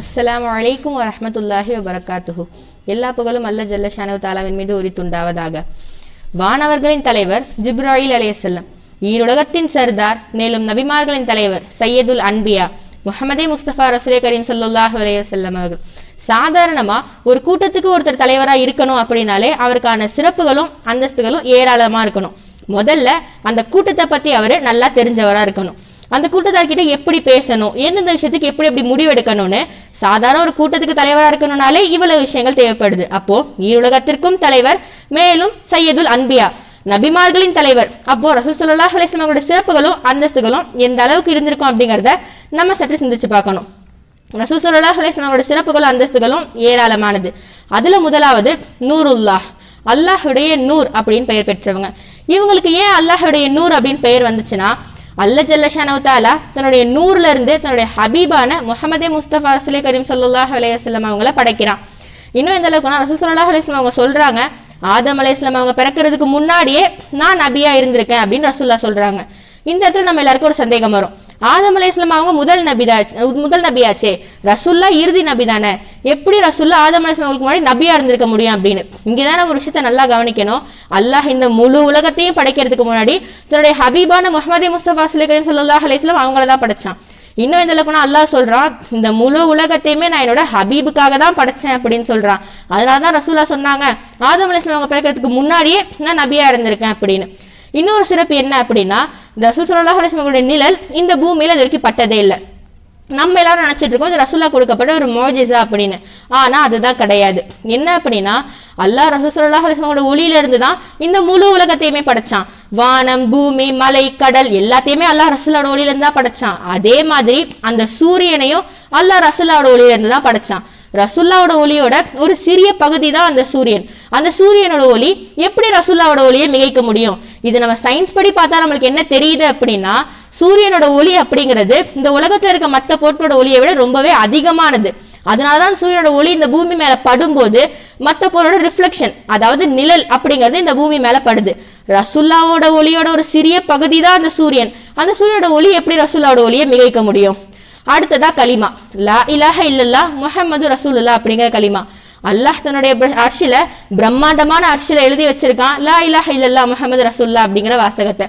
அஸ்ஸலாமு அலைக்கும் வரமத்துல்லாஹி வபரகாத்துஹு. எல்லா புகழும் அல்ல ஜல்ல ஷானு தாலாவின் மீது உரித்துண்டாவதாக. வானவர்களின் தலைவர் ஜிப்ராயில் அலையசல்லம் ஈருலகத்தின் சர்தார் மேலும் நபிமார்களின் தலைவர் சையதுல் அன்பியா முகமதே முஸ்தபா ரசுலே கரீம் ஸல்லல்லாஹு அலையசல்லம் அவர்கள். சாதாரணமா ஒரு கூட்டத்துக்கு ஒருத்தர் தலைவரா இருக்கணும் அப்படின்னாலே அவருக்கான சிறப்புகளும் அந்தஸ்துகளும் ஏராளமா இருக்கணும். முதல்ல அந்த கூட்டத்தை பத்தி அவரு நல்லா தெரிஞ்சவரா இருக்கணும். அந்த கூட்டத்தார்கிட்ட எப்படி பேசணும்? எந்தெந்த விஷயத்துக்கு எப்படி எப்படி முடிவெடுக்கணும்னு? சாதாரண ஒரு கூட்டத்துக்கு தலைவராக இருக்கணும்னாலே இவ்வளவு விஷயங்கள் தேவைப்படுது. அப்போ ஈருலகத்திற்கும் தலைவர் மேலும் சையதுல் அன்பியா நபிமார்களின் தலைவர். அப்போ ரசூலுல்லாஹி அலைஹி சிறப்புகளும் அந்தஸ்துகளும் எந்த அளவுக்கு இருந்திருக்கும் அப்படிங்கறத நம்ம சற்று சிந்திச்சு பார்க்கணும். ரசூல் ஸல்லல்லாஹு அலைஹி அவருடைய சிறப்புகளும் அந்தஸ்துகளும் ஏராளமானது. அதுல முதலாவது நூருல்லாஹ். அல்லாஹுடைய நூர் அப்படின்னு பெயர் பெற்றவங்க. இவங்களுக்கு ஏன் அல்லாஹுடைய நூர் அப்படின்னு பெயர் வந்துச்சுன்னா அல்ல ஜல்லஷானவு தாலா தன்னுடைய நூறுல இருந்து தன்னுடைய ஹபீபான முகமதே முஸ்தபா ரசூலே கரீம் ஸல்லல்லாஹு அலைஹி அவங்கள படைக்கிறான். இன்னும் எந்த அளவுக்குனா ரசூல் ஸல்லல்லாஹு அலைஹி அவங்க சொல்றாங்க ஆதம் அலைஹிஸ்ஸலாம் அவங்க பிறக்கிறதுக்கு முன்னாடியே நான் நபியா இருந்திருக்கேன் அப்படின்னு ரசூல்லா சொல்றாங்க. இந்த இடத்துல நம்ம எல்லாருக்கும் ஒரு சந்தேகம் வரும். ஆதம் அலைஹிஸ்ஸலாம் அவங்க முதல் நபிதா முதல் நபியாச்சே. ரசுல்லா இறுதி நபி தானே. எப்படி ரசுல்லா ஆதம் அலைஹிஸ்ஸலாம் அவங்களுக்கு முன்னாடி நபியா இருந்திருக்க முடியும் அப்படின்னு. இங்கதான் நம்ம ஒரு விஷயத்த நல்லா கவனிக்கணும். அல்லாஹ் இந்த முழு உலகத்தையும் படைக்கிறதுக்கு முன்னாடி தன்னுடைய ஹபீபான முஹம்மதே முஸ்தபா ஸல்லல்லாஹு அலைஹி ஸல்லல்லாஹு அவங்கள தான் படைச்சான். இன்னும் இந்த அளவுக்குனா அல்லாஹ் சொல்றான் இந்த முழு உலகத்தையுமே நான் என்னோட ஹபீபுக்காக தான் படைச்சேன் அப்படின்னு சொல்றான். அதனால தான் ரசூலா சொன்னாங்க ஆதம் அலிஸ்லாம் அவங்க பிறக்கிறதுக்கு முன்னாடியே நான் நபியா இருந்திருக்கேன் அப்படின்னு. இன்னொரு சிறப்பு என்ன அப்படின்னா இந்த ரசூல் நிழல் இந்த பூமியில் இது வரைக்கும் பட்டதே இல்லை. நம்ம எல்லாரும் நினச்சிட்டு இருக்கோம் இது ரசூல்லா கொடுக்கப்பட்ட ஒரு மோஜிசா அப்படின்னு. ஆனால் அதுதான் கிடையாது. என்ன அப்படின்னா அல்லாஹ் ரசூல் ஸல்லல்லாஹு அலைஹி ஒளியில இருந்து தான் இந்த முழு உலகத்தையுமே படைச்சான். வானம் பூமி மலை கடல் எல்லாத்தையுமே அல்லாஹ் ரசூலோட ஒளியிலருந்து தான் படைச்சான். அதே மாதிரி அந்த சூரியனையும் அல்லாஹ் ரசூல்லாவோட ஒளியில இருந்து தான் படைச்சான். ரசுல்லாவோட ஒளியோட ஒரு சிறிய பகுதி தான் அந்த சூரியன். அந்த சூரியனோட ஒளி எப்படி ரசுல்லாவோட ஒளியை மிகைக்க முடியும்? இது நம்ம சயின்ஸ் படி பார்த்தா நம்மளுக்கு என்ன தெரியுது அப்படின்னா சூரியனோட ஒளி அப்படிங்கிறது இந்த உலகத்துல இருக்க மற்ற பொருட்களோட ஒளியை விட ரொம்பவே அதிகமானது. அதனாலதான் சூரியனோட ஒளி இந்த பூமி மேல படும்போது மற்ற பொருளோட ரிஃப்ளெக்ஷன் அதாவது நிழல் அப்படிங்கிறது இந்த பூமி மேல படுது. ரசுல்லாவோட ஒளியோட ஒரு சிறிய பகுதி தான் அந்த சூரியன். அந்த சூரியனோட ஒளி எப்படி ரசுல்லாவோட ஒளியை மிகைக்க முடியும்? அடுத்ததா கலிமா லா இலாஹ இல்லல்லா முஹம்மது ரசூலுல்லா அப்படிங்கிற கலிமா அல்லாஹ் தன்னுடைய அர்ஷில பிரம்மாண்டமான அர்ஷில எழுதி வச்சிருக்கான். லா இலாஹ இல்லல்லா முகமது ரசூல்லா அப்படிங்கிற வாசகத்தை.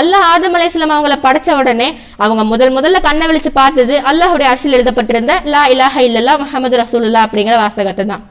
அல்லாஹ் ஆதம் அலைஹிஸ்ஸலாம் அவங்கள படைச்ச உடனே அவங்க முதல் முதல்ல கண்ணை விழிச்சு பார்த்தது அல்லாஹுடைய அரசியல் எழுதப்பட்டிருந்த லா இலாஹ இல்லல்லா முகமது ரசூலுல்லா அப்படிங்கிற வாசகத்தை தான்.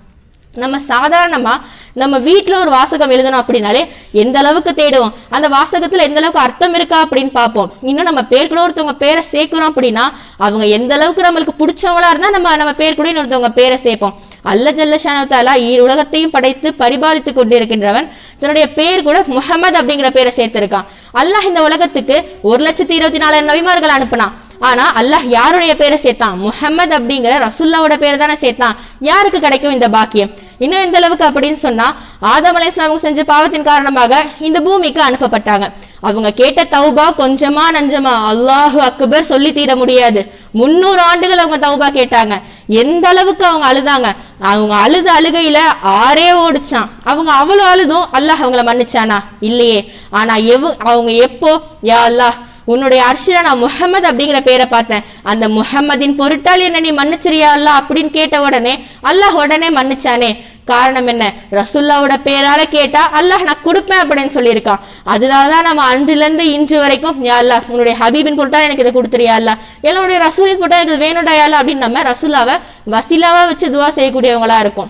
நம்ம சாதாரணமா நம்ம வீட்டில் ஒரு வாசகம் எழுதணும் அப்படின்னாலே எந்த அளவுக்கு தேடுவோம்? அந்த வாசகத்துல எந்த அளவுக்கு அர்த்தம் இருக்கா அப்படின்னு பார்ப்போம். இன்னும் நம்ம பேர் கூட ஒருத்தவங்க பேரை சேர்க்கிறோம் அப்படின்னா அவங்க எந்த அளவுக்கு நம்மளுக்கு பிடிச்சவங்களா இருந்தா நம்ம நம்ம பேர் கூட இன்னொருத்தவங்க பேரை சேர்ப்போம். அல்ல ஜல்லஷானத்தாலா உலகத்தையும் படைத்து பரிபாலித்து கொண்டிருக்கின்றவன். தன்னுடைய பேர் கூட முகமது அப்படிங்கிற பேரை சேர்த்திருக்கான். அல்லாஹ் இந்த உலகத்துக்கு ஒரு லட்சத்தி இருபத்தி நாலாயிரம் நபிமார்கள் அனுப்புனான். ஆனா அல்லாஹ் யாருடைய பேரை சேர்த்தான்? முகமது அப்படிங்கிற ரசுல்லாவோட பேரை தானே சேர்த்தான். யாருக்கு கிடைக்கும் இந்த பாக்கியம்? இன்னும் எந்த அளவுக்கு அப்படின்னு சொன்னா ஆதம் அலையாம் செஞ்ச பாவத்தின் காரணமாக இந்த பூமிக்கு அனுப்பப்பட்டாங்க. அவங்க கேட்ட தௌபா கொஞ்சமா நஞ்சமா. அல்லாஹு அக்பர் சொல்லி தீர முடியாது. முன்னூறு ஆண்டுகள் அவங்க தௌபா கேட்டாங்க. எந்த அளவுக்கு அவங்க அழுதாங்க? அவங்க அழுத அழுகையில ஆறே ஓடிச்சான். அவங்க அவ்வளோ அழுதும் அல்லாஹ் அவங்கள மன்னிச்சானா? இல்லையே. ஆனா எவ் அவங்க எப்போ யா அல்லாஹ் உன்னுடைய அர்ஷில நான் முஹம்மது அப்படிங்கிற பேரை பார்த்தேன். அந்த முஹம்மதின் பொருட்டால் என்ன நீ மன்னிச்சிரியா அல்லா அப்படின்னு கேட்ட உடனே அல்லாஹ் உடனே மன்னிச்சானே. காரணம் என்ன? ரசுல்லாவோட பேரால கேட்டா அல்லாஹ் நான் கொடுப்பேன் அப்படின்னு சொல்லியிருக்கான். அதனாலதான் நம்ம அன்றிலிருந்து இன்று வரைக்கும் யா அல்லாஹ் உன்னுடைய ஹபீபின் பொருட்டால் எனக்கு இதை கொடுத்துறியா அல்லா என்னுடைய ரசூலின் கொடுத்தா எனக்கு வேணுடா அல்லா அப்படின்னு நம்ம ரசுல்லாவை வசிலாவா வச்சு துவா செய்யக்கூடியவங்களா இருக்கும்.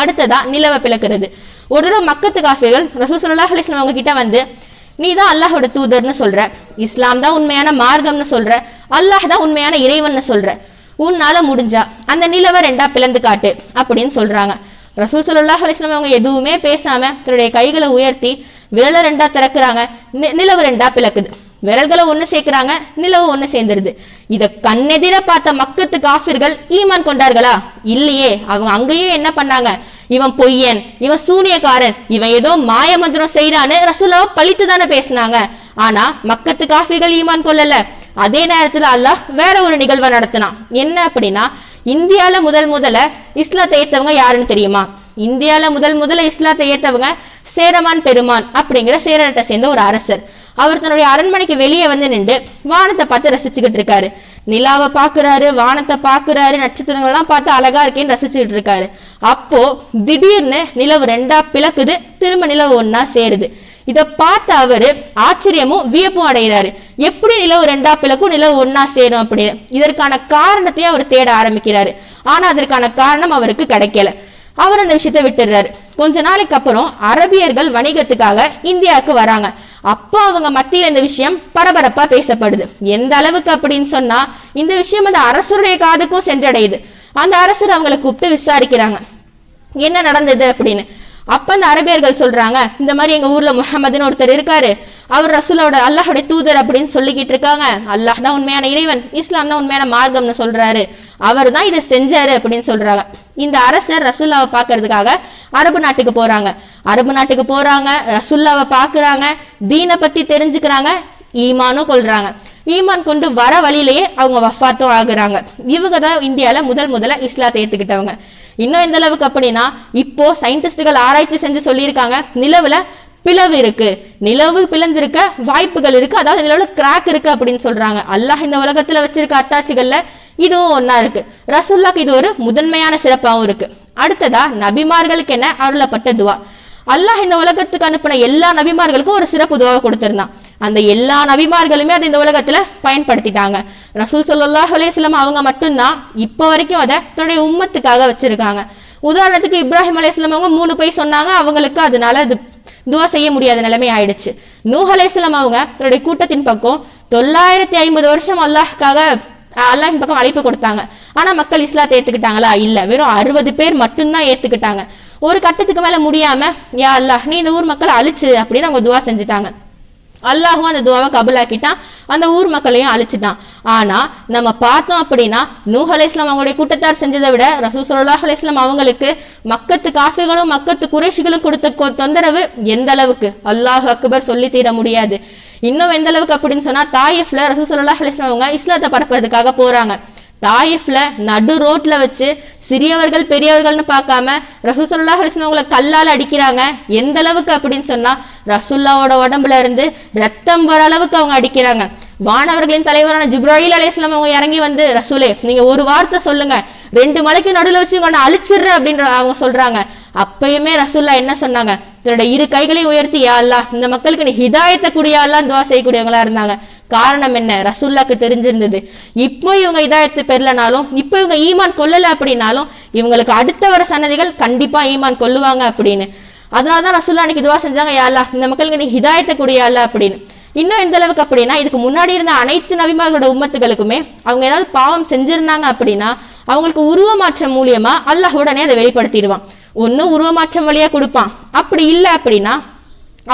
அடுத்ததா நிலவை பிளக்கிறது. ஒரு தடவை மக்கத்து காஃபிகள் ரசூல் சல்லாஹ் அலிஸ்லாம் அவங்க கிட்ட வந்து நீ தான் அல்லாஹோட தூதர்னு சொல்ற. இஸ்லாம் தான் உண்மையான மார்க்கம்னு சொல்ற. அல்லாஹ் தான் உண்மையான இறைவன் சொல்ற. உன்னால முடிஞ்சா அந்த நிலவை ரெண்டா பிளந்து காட்டு அப்படின்னு சொல்றாங்க. ரசூல் சல்லாஹ் அலிஸ்லாம் அவங்க எதுவுமே பேசாம தன்னுடைய கைகளை உயர்த்தி விரல ரெண்டா திறக்கிறாங்க. நிலவு ரெண்டா பிளக்குது. விரல்களை ஒண்ணு சேர்க்கிறாங்க நிலவு ஒண்ணு சேர்ந்துருது. இத கண்ணெதிர பார்த்த மக்கத்து காஃபிர்கள் ஈமான் கொண்டார்களா? இல்லையே. அவங்க அங்கேயும் என்ன பண்ணாங்க? இவன் பொய்யன் இவன் சூனியக்காரன் இவன் ஏதோ மாய மந்திரம் செய்யறான்னு ரசூலாவை பழித்து தானே பேசினாங்க. ஆனா மக்கத்து காஃபிர்கள் ஈமான் கொள்ளல. அதே நேரத்துல அல்லாஹ் வேற ஒரு நிகழ்வை நடத்தினான். என்ன அப்படின்னா இந்தியால முதல் முதல்ல இஸ்லாத்தை ஏத்தவங்க யாருன்னு தெரியுமா? இந்தியால முதல் முதல்ல இஸ்லாத்தை ஏத்தவங்க சேரமான் பெருமான் அப்படிங்கிற சேரட்டை சேர்ந்த ஒரு அரசர். அவர் தன்னுடைய அரண்மனைக்கு வெளியே வந்து நின்று வானத்தை பார்த்து ரசிச்சுக்கிட்டு இருக்காரு. நிலாவை பாக்குறாரு வானத்தை பாக்குறாரு நட்சத்திரங்கள்லாம் பார்த்து அழகா இருக்கேன்னு ரசிச்சுக்கிட்டு இருக்காரு. அப்போ திடீர்னு நிலவு ரெண்டா பிளக்குது திரும்ப நிலவு ஒன்னா சேருது. இதை பார்த்த அவரு ஆச்சரியமும் வியப்பும் அடைகிறாரு எப்படி நிலவு ரெண்டா பிளக்கும் நிலவு ஒன்னா சேரும் அப்படின்னு. இதற்கான காரணத்தையும் அவர் தேட ஆரம்பிக்கிறாரு. ஆனா அதற்கான காரணம் அவருக்கு கிடைக்கல. அவர் அந்த விஷயத்த விட்டுடுறாரு. கொஞ்ச நாளைக்கு அப்புறம் அரபியர்கள் வணிகத்துக்காக இந்தியாவுக்கு வராங்க. அப்போ அவங்க மத்தியில இந்த விஷயம் பரபரப்பா பேசப்படுது. எந்த அளவுக்கு அப்படின்னு சொன்னா இந்த விஷயம் அந்த அரசருடைய காதுக்கும் சென்றடையுது. அந்த அரசர் அவங்களை கூப்பிட்டு விசாரிக்கிறாங்க. என்ன நடந்தது அப்படின்னு. அப்ப அந்த அரபியர்கள் சொல்றாங்க இந்த மாதிரி எங்க ஊர்ல முகமதுன்னு ஒருத்தர் இருக்காரு அவர் ரசூலோட அல்லாஹுடைய தூதர் அப்படின்னு சொல்லிக்கிட்டு இருக்காங்க. அல்லாஹ் தான் உண்மையான இறைவன் இஸ்லாம் தான் உண்மையான மார்க்கம்னு சொல்றாரு. அவர் தான் இதை செஞ்சாரு அப்படின்னு சொல்றாங்க. இந்த அரசர் ரசுல்லாவை பார்க்கறதுக்காக அரபு நாட்டுக்கு போறாங்க. அரபு நாட்டுக்கு போறாங்க ரசுல்லாவை பாக்குறாங்க தீனை பத்தி தெரிஞ்சுக்கிறாங்க ஈமானும் கொள்றாங்க. ஈமான் கொண்டு வர வழியிலேயே அவங்க வஃபாத்தும் ஆகுறாங்க. இவங்க தான் இந்தியால முதல் முதல்ல இஸ்லாத்தை ஏத்துக்கிட்டவங்க. இன்னும் எந்த அளவுக்கு அப்படின்னா இப்போ சயின்டிஸ்டுகள் ஆராய்ச்சி செஞ்சு சொல்லியிருக்காங்க நிலவுல பிளவு இருக்கு. நிலவு பிளந்திருக்க வாய்ப்புகள் இருக்கு. அதாவது நிலவுல கிராக் இருக்கு அப்படின்னு சொல்றாங்க. அல்லாஹ் இந்த உலகத்துல வச்சிருக்க அத்தாட்சிகள்ல இதுவும் ஒன்னா இருக்கு. ரசூல்லாக்கு இது ஒரு முதன்மையான சிறப்பாகவும் இருக்கு. அடுத்ததா நபிமார்களுக்கு என்ன அருளப்பட்ட துவா. அல்லாஹ் இந்த உலகத்துக்கு அனுப்பின எல்லா நபிமார்களுக்கும் ஒரு சிறப்பு துவா கொடுத்திருந்தான். அந்த எல்லா நபிமார்களுமே அதை இந்த உலகத்துல பயன்படுத்திட்டாங்க. ரசூல் ஸல்லல்லாஹு அலையம் அவங்க மட்டும்தான் இப்போ வரைக்கும் அதை தன்னுடைய உம்மத்துக்காக வச்சிருக்காங்க. உதாரணத்துக்கு இப்ராஹிம் அலைஹிஸ்ஸலாம் அவங்க மூணு போய் சொன்னாங்க அவங்களுக்கு அதனால அது துவா செய்ய முடியாத நிலைமை ஆயிடுச்சு. நூஹ் அலைஹிஸ்ஸலாம் அவங்க தன்னுடைய கூட்டத்தின் பக்கம் தொள்ளாயிரத்தி ஐம்பது வருஷம் அல்லாஹ்க்காக அல்லாஹின் பக்கம் அழைப்பு கொடுத்தாங்க. ஆனா மக்கள் இஸ்லாத்தை ஏத்துக்கிட்டாங்களா? இல்ல. வெறும் அறுபது பேர் மட்டும்தான் ஏத்துக்கிட்டாங்க. ஒரு கட்டத்துக்கு மேல முடியாம யா அல்லாஹ் நீ இந்த ஊர் மக்களை அழிச்சு அப்படின்னு அவங்க துவா செஞ்சுட்டாங்க. அல்லாஹும் அந்த துவாவை கபலாக்கிட்டான் அந்த ஊர் மக்களையும் அழிச்சிட்டான். ஆனா நம்ம பார்த்தோம் அப்படின்னா நூஹ் அலைஹிஸ்லாம் அவங்களுடைய கூட்டத்தார் செஞ்சதை விட ரசூல் ஸல்லல்லாஹு அலி இஸ்லாம் அவங்களுக்கு மக்கத்து காஃபிகளும் மக்கத்து குறைஷிகளும் கொடுத்த கொ- தொந்தரவு எந்த அளவுக்கு? அல்லாஹ் அக்பர் சொல்லி தீர முடியாது. இன்னும் எந்த அளவுக்கு அப்படின்னு சொன்னா தாயிஃப்ல ரசூல் சுல்லாஹ் அலி இஸ்லாம் அவங்க இஸ்லாத்தை பரப்புறதுக்காக போறாங்க. தாயிஃப்ல நடு ரோட்ல வச்சு சிறியவர்கள் பெரியவர்கள்னு பார்க்காம ரசூலுல்லாஹி அலைஹி வஸல்லம் அவங்கள அடிக்கிறாங்க. எந்த அளவுக்கு அப்படின்னு சொன்னா ரசுல்லாவோட உடம்புல இருந்து ரத்தம் வர அளவுக்கு அவங்க அடிக்கிறாங்க. வானவர்களின் தலைவரான ஜிப்ராயில் அலைஹிஸ்ஸலாம் அவங்க இறங்கி வந்து ரசூலே நீங்க ஒரு வார்த்தை சொல்லுங்க. ரெண்டு மலைக்கு நடுவில் வச்சு உங்களை அழிச்சிடுற அழிச்சிடுறேன் அப்படின்ற அவங்க சொல்றாங்க. அப்பயுமே ரசூல்லா என்ன சொன்னாங்க? தன்னோட இரு கைகளையும் உயர்த்தி யாழ்லா இந்த மக்களுக்கு நீ ஹிதாயத்தை கூடிய துவா செய்யக்கூடியவங்களா இருந்தாங்க. காரணம் என்ன? ரசூல்லாக்கு தெரிஞ்சிருந்தது. இப்போ இவங்க இதாயத்து பெறலனாலும் இப்போ இவங்க ஈமான் கொல்லல அப்படின்னாலும் இவங்களுக்கு அடுத்த வர சன்னதிகள் கண்டிப்பா ஈமான் கொல்லுவாங்க அப்படின்னு. அதனாலதான் ரசூல்லா அன்னைக்கு துவா செஞ்சாங்க யா இந்த மக்களுக்கு நீ ஹிதாயத்தை கூடிய அப்படின்னு. இன்னும் எந்த அளவுக்கு அப்படின்னா இதுக்கு முன்னாடி இருந்த அனைத்து நபிமார்களோட உம்மத்துகளுக்குமே அவங்க ஏதாவது பாவம் செஞ்சிருந்தாங்க அப்படின்னா அவங்களுக்கு உருவமாற்றம் மூலியமா அல்லாஹ் உடனே அதை வெளிப்படுத்திடுவான். ஒண்ணு உருவமாற்றம் வழியா கொடுப்பான். அப்படி இல்லை அப்படின்னா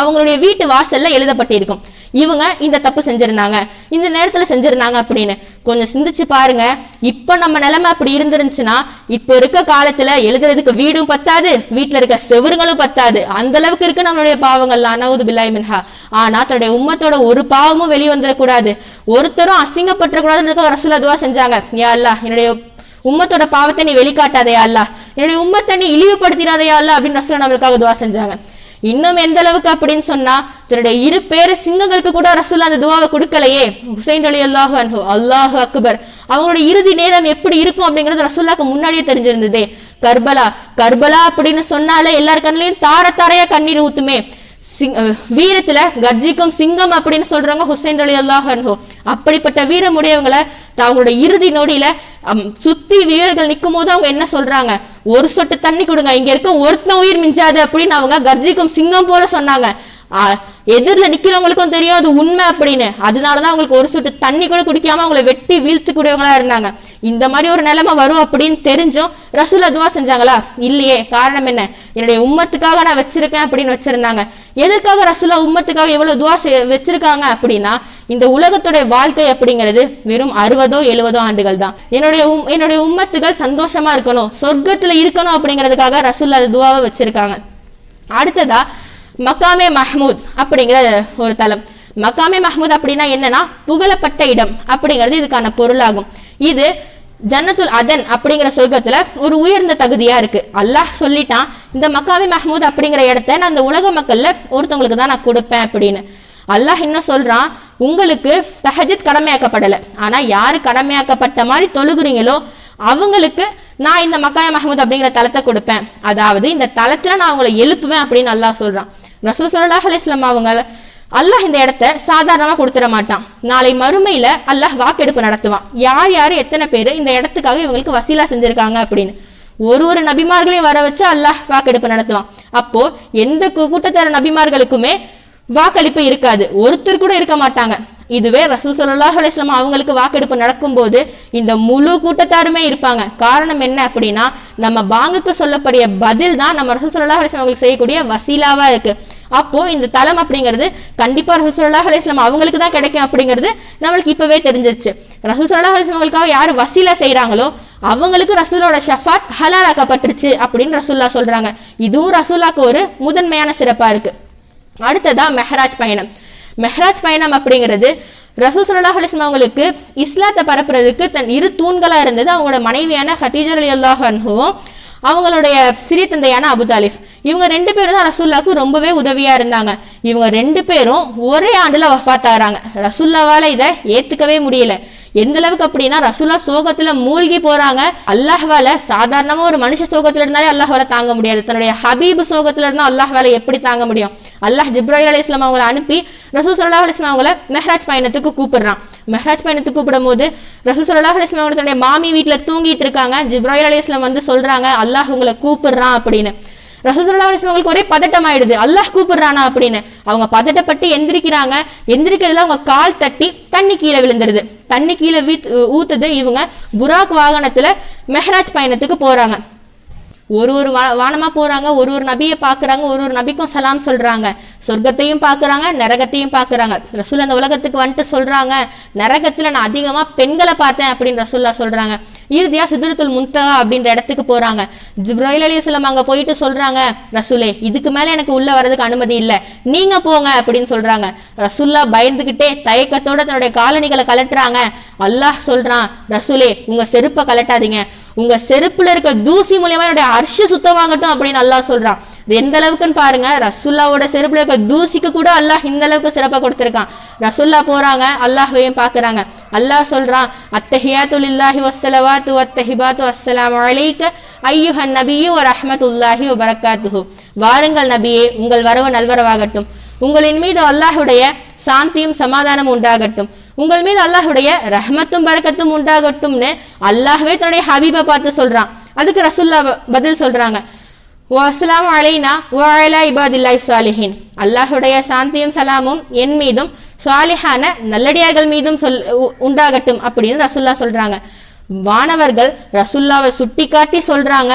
அவங்களுடைய வீட்டு வாசல்ல எழுதப்பட்டிருக்கும். இவங்க இந்த தப்பு செஞ்சிருந்தாங்க. இந்த நேரத்துல செஞ்சிருந்தாங்க அப்படின்னு. கொஞ்சம் சிந்திச்சு பாருங்க. இப்ப நம்ம நிலைமை அப்படி இருந்துருந்துச்சுன்னா இப்ப இருக்க காலத்துல எழுதுறதுக்கு வீடும் பத்தாது வீட்டுல இருக்க செவுருங்களும் பத்தாது. அந்த அளவுக்கு இருக்கு நம்மளுடைய பாவங்கள். அனவுது பில்லாய் மின்ஹா. ஆனா தன்னுடைய உம்மத்தோட ஒரு பாவமும் வெளியே வந்துடக்கூடாது. ஒருத்தரும் அசிங்கப்பட்டுறக்கூடாதுன்றதுக்காக ரசூல் அதுவா செஞ்சாங்க. யா அல்லா என்னுடைய உம்மத்தோட பாவத்தை நீ வெளிக்காட்டாதையா அல்ல என்னுடைய உம்மத்தை நீ இழிவுபடுத்தினாதையா அல்ல அப்படின்னு ரசூல் நம்மளுக்காக துவா செஞ்சாங்க. இன்னும் எந்த அளவுக்கு அப்படின்னு சொன்னா தன்னுடைய இரு பேர சிங்கங்களுக்கு கூட ரசூல் அந்த துவாவை கொடுக்கலையே. ஹுசைன் அலி அல்லாஹு அன்ஹு அல்லாஹு அக்பர். அவங்களோட இறுதி நேரம் எப்படி இருக்கும் அப்படிங்கறது ரசூல்லாக்கு முன்னாடியே தெரிஞ்சிருந்ததே. கர்பலா கர்பலா அப்படின்னு சொன்னாலே எல்லார் கண்ணிலையும் தார தாரையா கண்ணீர் ஊத்துமே. சிங் வீரத்துல கர்ஜிக்கும் சிங்கம் அப்படின்னு சொல்றவங்க ஹுசைன் அலி அல்லாஹ் அன்ஹு. அப்படிப்பட்ட வீரமுடையவங்களை அவங்களோட இறுதி நொடியில சுத்தி வீரர்கள் நிற்கும் போது அவங்க என்ன சொல்றாங்க? ஒரு சொட்டு தண்ணி கொடுங்க இங்க இருக்க ஒருத்தன் உயிர் மிஞ்சாது அப்படின்னு அவங்க கர்ஜிக்கும் சிங்கம் போல சொன்னாங்க. எதிரில் நிற்கிறவங்களுக்கும் தெரியும் அது உண்மை அப்படின்னு. அதனாலதான் அவங்களுக்கு ஒரு சுட்டு தண்ணி கூட குடிக்காம அவங்கள வெட்டி வீழ்த்து கூடியவங்களா இருந்தாங்க. இந்த மாதிரி ஒரு நிலைமை வரும் அப்படின்னு தெரிஞ்சும் ரசூல் அதுவா செஞ்சாங்களா? இல்லையே. காரணம் என்ன? என்னுடைய உம்மத்துக்காக நான் வச்சிருக்கேன் அப்படின்னு வச்சிருந்தாங்க. எதற்காக ரசூலா உம்மத்துக்காக எவ்வளவு துவா வச்சிருக்காங்க அப்படின்னா இந்த உலகத்துடைய வாழ்க்கை அப்படிங்கிறது வெறும் அறுபதோ எழுபதோ ஆண்டுகள் தான். என்னுடைய உம்- என்னுடைய உம்மத்துகள் சந்தோஷமா இருக்கணும் சொர்க்கத்துல இருக்கணும் அப்படிங்கிறதுக்காக ரசூல் அது துவாவை வச்சிருக்காங்க. அடுத்ததா மக்காமே மஹமூத் அப்படிங்கிற ஒரு தலம் மக்காமே மஹமூத் அப்படின்னா என்னன்னா புகழப்பட்ட இடம் அப்படிங்கிறது இதுக்கான பொருளாகும். இது ஜன்னத்துல் அதன் அப்படிங்கிற சொர்க்கத்துல ஒரு உயர்ந்த தகுதியா இருக்கு. அல்லாஹ் சொல்லிட்டான் இந்த மக்காமே மஹமூத் அப்படிங்கிற இடத்த நான் இந்த உலக மக்கள்ல ஒருத்தவங்களுக்கு தான் நான் கொடுப்பேன் அப்படின்னு. அல்லாஹ் இன்னும் சொல்றான் உங்களுக்கு தஹஜித் கடமையாக்கப்படலை. ஆனா யாரு கடமையாக்கப்பட்ட மாதிரி தொழுகுறீங்களோ அவங்களுக்கு நான் இந்த மக்காய மஹமூத் அப்படிங்கிற தலத்தை கொடுப்பேன். அதாவது இந்த தளத்துல நான் அவங்களை எழுப்புவேன் அப்படின்னு அல்லாஹ் சொல்றான். ரசூல் சல்லாஹ் அலிஸ்லாம் அவங்க அல்லாஹ் இந்த இடத்த சாதாரணமா கொடுத்துட மாட்டான் நாளை மறுமையில அல்லாஹ் வாக்கெடுப்பு நடத்துவான். யார் யார் எத்தனை பேர் இந்த இடத்துக்காக இவங்களுக்கு வசீலா செஞ்சிருக்காங்க அப்படின்னு. ஒரு ஒரு நபிமார்களையும் வர வச்சு அல்லாஹ் வாக்கெடுப்பு நடத்துவான். அப்போ எந்த கூ- நபிமார்களுக்குமே வாக்களிப்பு இருக்காது. ஒருத்தர் கூட இருக்க மாட்டாங்க. இதுவே ரசூல் ஸல்லல்லாஹு அலைஹி அவங்களுக்கு வாக்கெடுப்பு நடக்கும்போது இந்த முழு கூட்டத்தாருமே இருப்பாங்க. காரணம் என்ன அப்படின்னா நம்ம பாங்குக்கு சொல்லக்கூடிய பதில் தான் நம்ம ரசூல் ஸல்லல்லாஹு அலைஹி அவங்களுக்கு செய்யக்கூடிய வசீலாவா இருக்கு. அப்போ இந்த தலம் அப்படிங்கிறது கண்டிப்பா ரசூல் ஸல்லல்லாஹு அலைஹி அவங்களுக்கு தான் கிடைக்கும் அப்படிங்கிறது நம்மளுக்கு இப்பவே தெரிஞ்சிருச்சு. ரசூல் ஸல்லல்லாஹு அலைஹி அவங்களுக்காக யார் வசீலா செய்யறாங்களோ அவங்களுக்கு ரசூலோட ஷஃபாத் ஹலாலாக்கப்பட்டுருச்சு அப்படின்னு ரசூல்லா சொல்றாங்க. இதுவும் ரசூல்லாக்கு ஒரு முதன்மையான சிறப்பா இருக்கு. அடுத்ததா மெஹராஜ் பயணம். மெஹராஜ் பயணம் அப்படிங்கிறது ரசூ ஸல்லல்லாஹு அலைஹி அவங்களுக்கு இஸ்லாத்தை பரப்புறதுக்கு தன் இரு தூண்களாக இருந்தது. அவங்களோட மனைவியான ஹதீஜா அலி அன்ஹுவும் அவங்களுடைய சிறிய தந்தையான அபுதாலிஃப் இவங்க ரெண்டு பேரும் தான் ரசூல்லாக்கு ரொம்பவே உதவியா இருந்தாங்க. இவங்க ரெண்டு பேரும் ஒரே ஆண்டுல வஃபாத்தாகிறாங்க ஆகுறாங்க ரசூல்லாவால இதை ஏத்துக்கவே முடியல. எந்த அளவுக்கு அப்படின்னா ரசூல்லா சோகத்துல மூழ்கி போறாங்க. அல்லாஹ்வால சாதாரணமா ஒரு மனுஷ சோகத்துல இருந்தாலே அல்லாஹ்வால தாங்க முடியாது. தன்னுடைய ஹபீப் சோகத்துல இருந்தா அல்லாஹ்வால எப்படி தாங்க முடியும்? அல்லாஹ் ஜிப்ராஹில் இஸ்லாம் அவங்களை அனுப்பி ரசூல் சல்லாஹ் அலிஸ்லாம் அவங்கள மெஹராஜ் பயணத்துக்கு கூப்பிடுறான். மெஹராஜ் பயணத்துக்கு கூப்பிடும் போது ரசூல் சல்லாஹ் அலிஸ்லாம் அவங்க தன்னுடைய மாமி வீட்டில் தூங்கிட்டு இருக்காங்க. ஜிப்ராஹில் இஸ்லாம் வந்து சொல்றாங்க அல்லாஹ் உங்களை கூப்பிடுறான் அப்படின்னு. ரசூல் அவங்களுக்கு ஒரே பதட்டம் ஆயிடுது. அல்லாஹ் கூப்பிடுறானா அப்படின்னு. அவங்க பதட்டப்பட்டு எந்திரிக்கிறாங்க. எந்திரிக்கிறதுல அவங்க கால் தட்டி தண்ணி கீழே விழுந்துருது. தண்ணி கீழே வீ ஊத்துது. இவங்க புராக் வாகனத்துல மெஹராஜ் பயணத்துக்கு போறாங்க. ஒரு ஒரு வானமா போறாங்க ஒரு ஒரு நபியை பாக்குறாங்க ஒரு ஒரு நபிக்கும் சலாம் சொல்றாங்க. சொர்க்கத்தையும் பாக்குறாங்க நரகத்தையும் பாக்குறாங்க. ரசூல் அந்த உலகத்துக்கு வந்துட்டு சொல்றாங்க நரகத்துல நான் அதிகமா பெண்களை பார்த்தேன் அப்படின்னு ரசூல்லா சொல்றாங்க. இறுதியா சிதறத்துல் முந்தா அப்படின்ற இடத்துக்கு போறாங்க. ஜிப்ராயில் அலைஹிஸ்ஸலாம் அங்க போயிட்டு சொல்றாங்க ரசூலே இதுக்கு மேல எனக்கு உள்ள வர்றதுக்கு அனுமதி இல்ல. நீங்க போங்க அப்படின்னு சொல்றாங்க. ரசூல்லா பயந்துகிட்டே தயக்கத்தோட தன்னுடைய காலணிகளை கலட்டுறாங்க அல்லாஹ் சொல்றான் ரசூலே உங்க செருப்பை கலட்டாதீங்க உங்க செருப்புல இருக்க தூசி மூலியமா என்னுடைய அரிசி சுத்தமாகட்டும் அப்படின்னு நல்லா சொல்றான். எந்த அளவுக்குன்னு பாருங்க ரசுல்லாவோட செருப்புல இருக்க தூசிக்கு கூட அல்லாஹ் இந்த அளவுக்கு சிறப்பா கொடுத்திருக்கான். ரசுல்லா போறாங்க அல்லாஹையும் பாக்குறாங்க அல்லாஹ் சொல்றான் அத்தஹியாத்து லில்லாஹி வஸ்ஸலவாத்து வத்தஹிபாத்து அஸ்ஸலாமு அலைக்க ஐயுஹன் நபியு ஒரு ரஹ்மத்துல்லாஹி வ பரக்காத்துஹு. வாருங்கள் நபியே உங்கள் வரவு நல்வரவாகட்டும். உங்களின் மீது அல்லாஹ்வுடைய சாந்தியும் சமாதானம் உண்டாகட்டும். உங்கள் மீது அல்லாஹுடைய ரஹமத்தும் பறக்கத்தும் உண்டாகட்டும்னு அல்லாஹ்வே தன்னுடைய ஹபீபை பார்த்து சொல்றான். அதுக்கு ரசுல்லா பதில் சொல்றாங்க. அஸ்லாம் அலைனா வஅலா இபாதில்லாஹி சாலிஹின் அல்லாஹுடைய சாந்தியும் சலாமும் என் மீதும் சாலிஹான நல்லடியார்கள் மீதும் சொல் உ- உண்டாகட்டும் அப்படின்னு ரசுல்லா சொல்றாங்க. வானவர்கள் ரசுல்லாவை சுட்டி காட்டி சொல்றாங்க.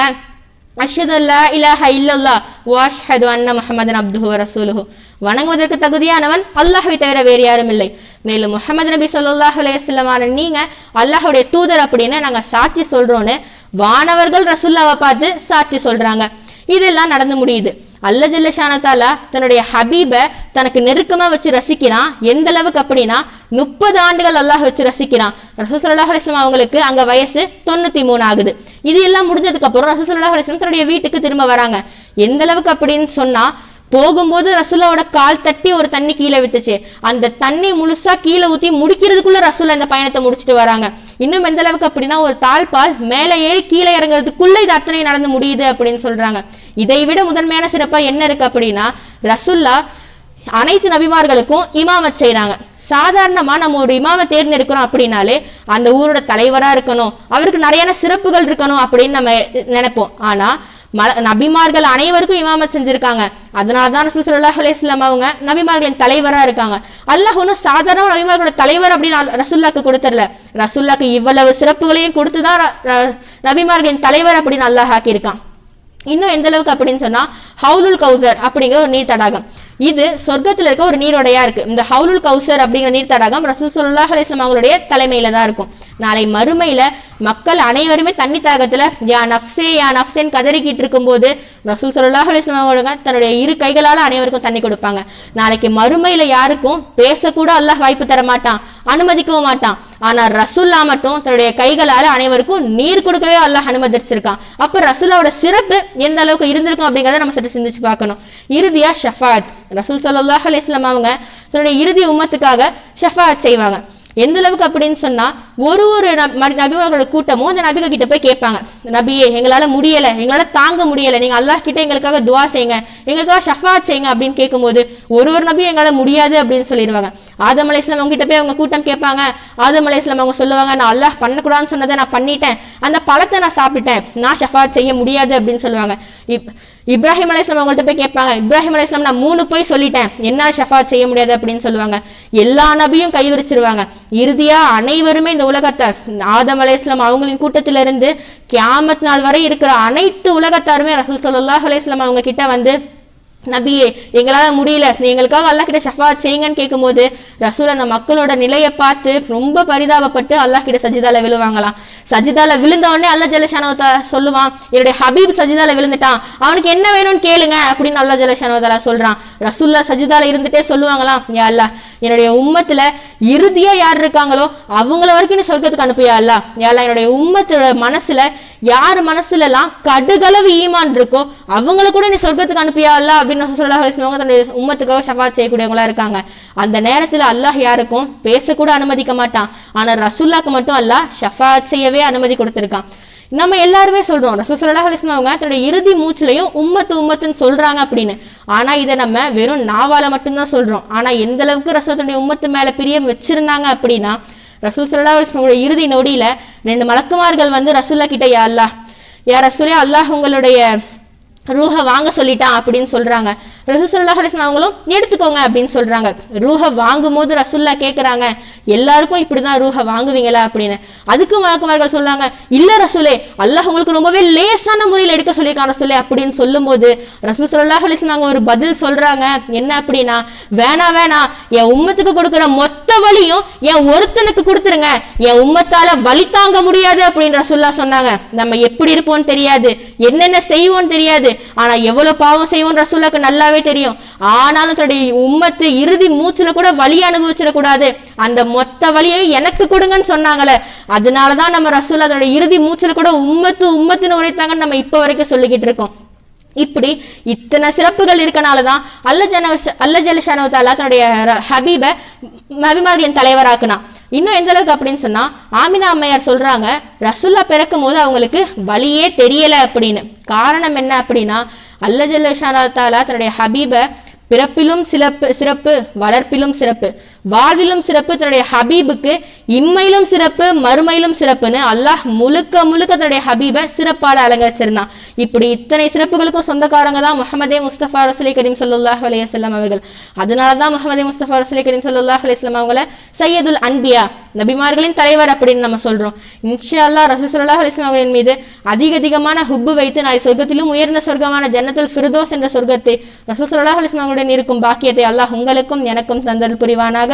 அஷது அல்லா இலாஹ இல்லல்லா வாஷ்ஹது அன்ன முஹம்மதன் அப்துஹு ரசூலுஹு. வணங்குவதற்கு தகுதியானவன் அல்லாஹை தவிர வேறு யாரும் இல்லை. மேலும் முஹம்மது நபி சொல்லாஹ் அலைஹி நீங்க அல்லாஹுடைய தூதர் அப்படின்னு நாங்க சாட்சி சொல்றோன்னு வானவர்கள் ரசூல்லாவை பார்த்து சாட்சி சொல்றாங்க. இதெல்லாம் நடந்து முடியுது. அல்ல ஜல்ல ஷானத்தாலா தன்னுடைய ஹபீபை தனக்கு நெருக்கமா வச்சு ரசிக்கிறான் எந்த அளவுக்கு அப்படின்னா முப்பது ஆண்டுகள் அல்லாஹ் வச்சு ரசிக்கிறான் ரசூல் அலிஸ்லாம் அவங்களுக்கு அங்க வயசு தொண்ணூத்தி மூணு ஆகுது. இது எல்லாம் முடிஞ்சதுக்கு அப்புறம் ரசூல் அலிஸ்லாம் தன்னுடைய வீட்டுக்கு திரும்ப வராங்க. எந்த அளவுக்கு அப்படின்னு சொன்னா போகும்போது ரசுல்லாவோட கால் தட்டி ஒரு தண்ணி கீழே வித்துச்சு அந்த தண்ணி முழுசா கீழே ஊத்தி முடிக்கிறதுக்குள்ள ரசுல்லா அந்த பயணத்தை முடிச்சிட்டு வராங்க. இன்னும் எந்த அளவுக்கு அப்படின்னா ஒரு தாழ்பால் மேலே ஏறி கீழே இறங்குறதுக்குள்ள இது அத்தனை நடந்து முடியுது அப்படின்னு சொல்றாங்க. இதை விட முதன்மையான சிறப்பா என்ன இருக்கு அப்படின்னா ரசுல்லா அனைத்து நபிமார்களுக்கும் இமாமத் செய்யறாங்க சாதாரணமா நம்ம ஒரு இமாமை தேர்ந்தெடுக்கிறோம் அப்படின்னாலே அந்த ஊரோட தலைவரா இருக்கணும் அவருக்கு நிறைய சிறப்புகள் இருக்கணும் அப்படின்னு நம்ம நினைப்போம். ஆனா மல நபிமார்கள் அனைவருக்கும் இமாமத் செஞ்சிருக்காங்க. அதனால தான் ரசூல் ஸல்லல்லாஹு அவங்க நபிமார்களின் தலைவரா இருக்காங்க. அல்லாஹ் ஒன்றும் சாதாரண நபிமார்களோட தலைவர் அப்படின்னு ரசுல்லாக்கு ரசூல்லாக்கு கொடுத்துடல இவ்வளவு சிறப்புகளையும் கொடுத்து தான் ர- நபிமார்களின் தலைவர் அப்படின்னு அல்லாஹ் ஆக்கியிருக்கான். இன்னும் எந்த அளவுக்கு அப்படின்னு சொன்னா ஹவுலுல் கௌசர் அப்படிங்கிற ஒரு நீர் தடாகம். இது சொர்க்கத்துல இருக்க ஒரு நீரோடையா இருக்கு. இந்த ஹவுலுல் கௌசர் அப்படிங்கிற நீர் தடாகம் ரசூல் ஸல்லல்லாஹு அவங்களுடைய தலைமையில தான் இருக்கும். நாளை மறுமையில மக்கள் அனைவருமே தண்ணி தாகத்துல யா நப்சே யா நப்சேன்னு கதறிக்கிட்டு இருக்கும்போது ரசூல் சொல்லாஹ் அலைஹி தன்னுடைய இரு கைகளால அனைவருக்கும் தண்ணி கொடுப்பாங்க. நாளைக்கு மறுமையில யாருக்கும் பேசக்கூட அல்லாஹ் வாய்ப்பு தர மாட்டான் அனுமதிக்கவும் மாட்டான். ஆனா ரசுல்லா மட்டும் தன்னுடைய கைகளால அனைவருக்கும் நீர் கொடுக்கவே அல்லாஹ் அனுமதிச்சிருக்கான். அப்ப ரசுல்லாவோட சிறப்பு எந்த அளவுக்கு இருந்திருக்கும் அப்படிங்கறத நம்ம சற்று சிந்திச்சு பார்க்கணும். இறுதியா ஷஃபாத். ரசூல் ஸல்லல்லாஹு அலைஹி அவங்க தன்னுடைய இறுதி உம்மத்துக்காக ஷஃபாத் செய்வாங்க. எந்த அளவுக்கு அப்படின்னு சொன்னா ஒரு ஒரு நபிமார்களோட கூட்டமும் அந்த நபிக கிட்ட போய் கேட்பாங்க. நபியே எங்களால முடியல எங்களால தாங்க முடியல. நீங்க அல்லாஹ் கிட்ட எங்களுக்காக துவா செய்யுங்க எங்களுக்காக ஷஃபாத் செய்யுங்க அப்படின்னு கேட்கும்போது ஒரு ஒரு நபியும் எங்களால முடியாது அப்படின்னு சொல்லிடுவாங்க. ஆதம் அலைஹிஸ்லாம் அவங்ககிட்ட போய் அவங்க கூட்டம் கேட்பாங்க. ஆதம் அலைஹிஸ்லாம் அவங்க சொல்லுவாங்க நான் அல்லாஹ் பண்ணக்கூடாதுன்னு சொன்னதை நான் பண்ணிட்டேன். அந்த பழத்தை நான் சாப்பிட்டேன் நான் ஷஃபாத் செய்ய முடியாது அப்படின்னு சொல்லுவாங்க. இப் இப்ராஹிம் அலைஹிஸ்லாம் அவங்கள்ட்ட போய் கேட்பாங்க. இப்ராஹிம் அலைஹிஸ்லாம் நான் மூணு போய் சொல்லிட்டேன். என்ன ஷஃபாத் செய்ய முடியாது அப்படின்னு சொல்லுவாங்க. எல்லா நபியும் கைவிரிச்சிருவாங்க இறுதியா அனைவருமே இந்த உலகத்தார் ஆதம் அலைஹிஸ்லாம் அவங்களின் கூட்டத்திலிருந்து கியாமத் நாள் வரை இருக்கிற அனைத்து உலகத்தாருமே ரசூல் சொல்லாஹ் அலைஹி அவங்க கிட்ட வந்து நபியே எங்களால முடியல. நீ எங்களுக்காக அல்லாஹ் கிட்ட ஷஃபாத் செய்யுங்கன்னு கேட்கும்போது ரசூல் அந்த மக்களோட நிலையை பார்த்து ரொம்ப பரிதாபப்பட்டு அல்லாஹ் கிட்ட சஜிதால விழுவாங்களாம். சஜிதால விழுந்த உடனே அல்லாஹ் சொல்லுவான் என்னுடைய ஹபீப் சஜிதால விழுந்துட்டான். அவனுக்கு என்ன வேணும்னு கேளுங்க அப்படின்னு அல்லாஹ் ஜலஷானவத்தாலா சொல்றான். ரசூல்லா சஜிதால இருந்துட்டே சொல்லுவாங்களாம் யா அல்லா என்னுடைய உம்மத்துல இறுதியா யார் இருக்காங்களோ அவங்கள வரைக்கும் நீ சொர்க்கத்துக்கு அனுப்பியா அல்லா யா என்னுடைய உம்மத்தோட மனசுல யார் மனசுல எல்லாம் கடுகளவு ஈமான் இருக்கோ அவங்கள கூட நீ சொர்க்கத்துக்கு அனுப்பியா அல்லா அப்படின்னு சொல்லி அவங்க தன்னுடைய உம்மத்துக்காக ஷஃபாத் செய்யக்கூடியவங்களா இருக்காங்க. அந்த நேரத்துல அல்லாஹ் யாருக்கும் பேசக்கூட அனுமதிக்க மாட்டான். ஆனால் ரசுல்லாக்கு மட்டும் அல்லாஹ் ஷஃபாத் செய்யவே அனுமதி கொடுத்துருக்கான். நம்ம எல்லாருமே சொல்றோம் ரசூல் ஸல்லல்லாஹு அலைஹி அவங்க தன்னுடைய இறுதி மூச்சுலையும் உம்மத்து உம்மத்துன்னு சொல்றாங்க அப்படின்னு. ஆனா இதை நம்ம வெறும் நாவால மட்டும்தான் சொல்றோம். ஆனா எந்த அளவுக்கு ரசூல் உம்மத்து மேல பிரியம் வச்சிருந்தாங்க அப்படின்னா ரசூல் ஸல்லல்லாஹு அலைஹி இறுதி நொடியில ரெண்டு மலக்குமார்கள் வந்து ரசூல்லா கிட்ட யா அல்லாஹ் யா ரசூலே அல்லாஹ் உங்களுடைய ரூஹ வாங்க சொல்லிட்டான் அப்படின்னு சொல்கிறாங்க ரசூசல்லா ஸல்லல்லாஹு அவங்களும் எடுத்துக்கோங்க அப்படின்னு சொல்றாங்க. ரூஹ வாங்கும் போது ரசூல்லா கேக்குறாங்க. எல்லாருக்கும் இப்படிதான் ரூஹ வாங்குவீங்களா? அப்படின்னு. அதுக்கு வழக்கமார்கள் சொல்றாங்க இல்ல ரசூலே அல்லாஹ் உங்களுக்கு ரொம்பவே லேசான முறையில் எடுக்க சொல்லியிருக்கான் ரசூலே அப்படின்னு சொல்லும்போது போது ஸல்லல்லாஹு அலைஹி வஸல்லம் அவங்க ஒரு பதில் சொல்றாங்க. என்ன அப்படின்னா வேணா வேணா என் உம்மத்துக்கு கொடுக்குற மொத்த வலியும் என் ஒருத்தனுக்கு கொடுத்துருங்க. என் உம்மத்தால வலி தாங்க முடியாது அப்படின்னு ரசூல்லா சொன்னாங்க. நம்ம எப்படி இருப்போம்னு தெரியாது. என்னென்ன செய்வோம்னு தெரியாது. ஆனா எவ்வளவு பாவம் செய்வோம் ரசூல்லாக்கு நல்லாவே தெரியும். ஆனாலும் தன்னுடைய உம்மத்து இறுதி மூச்சுல கூட வலி அனுபவிச்சிடக்கூடாது. அந்த மொத்த வழியை எனக்கு கொடுங்கன்னு சொன்னாங்களே. அதனாலதான் நம்ம ரசூல் தன்னுடைய இறுதி மூச்சுல கூட உம்மத்து உம்மத்துன்னு உரைத்தாங்கன்னு நம்ம இப்ப வரைக்கும் சொல்லிக்கிட்டு இருக்கோம். இப்படி இத்தனை சிறப்புகள் இருக்கனால தான் அல்ல ஜன அல்ல ஜலஷானு தன்னுடைய ர- ஹபீப நபிமார்களின் தலைவராக்குனான். இன்னும் எந்த அளவுக்கு அப்படின்னு சொன்னா ஆமினா அம்மையார் சொல்றாங்க ரசுல்லா பிறக்கும் போது அவங்களுக்கு வழியே தெரியல அப்படின்னு. காரணம் என்ன அப்படின்னா அல்ல ஜல்லஷானா தாலா தன்னுடைய ஹபீப பிறப்பிலும் சிறப்பு சிறப்பு வளர்ப்பிலும் சிறப்பு. வாழ்விலும் சிறப்பு தன்னுடைய ஹபீபுக்கு இம்மையிலும் சிறப்பு மறுமையிலும் சிறப்புன்னு அல்லாஹ் முழுக்க முழுக்க தன்னுடைய ஹபீபை சிறப்பால் அலங்கரிச்சிருந்தான். இப்படி இத்தனை சிறப்புகளுக்கும் சொந்தக்காரங்க தான் முகமதே முஸ்தபா ரசலி கரீம் ஸல்லல்லாஹு அலைஹி அவர்கள். அதனால தான் முஹம்மதே முஸ்தபா ரசலி கரீம் ஸல்லல்லாஹு அலைஹி அவங்கள சையதுல் அன்பியா நபிமார்களின் தலைவர் அப்படின்னு நம்ம சொல்றோம். இன்ஷா அல்லாஹ் ரசூல் ஸல்லல்லாஹு அவர்களின் மீது அதிக அதிகமான ஹுப்பு வைத்து நாளை சொர்க்கத்திலும் உயர்ந்த சொர்க்கமான ஜன்னத்துல் ஃபிருதோஸ் என்ற சொர்க்கத்தை ரசூல் ஸல்லல்லாஹு அவர்களுடன் இருக்கும் பாக்கியத்தை அல்லாஹ் உங்களுக்கும் எனக்கும் தந்தல் புரிவானாக.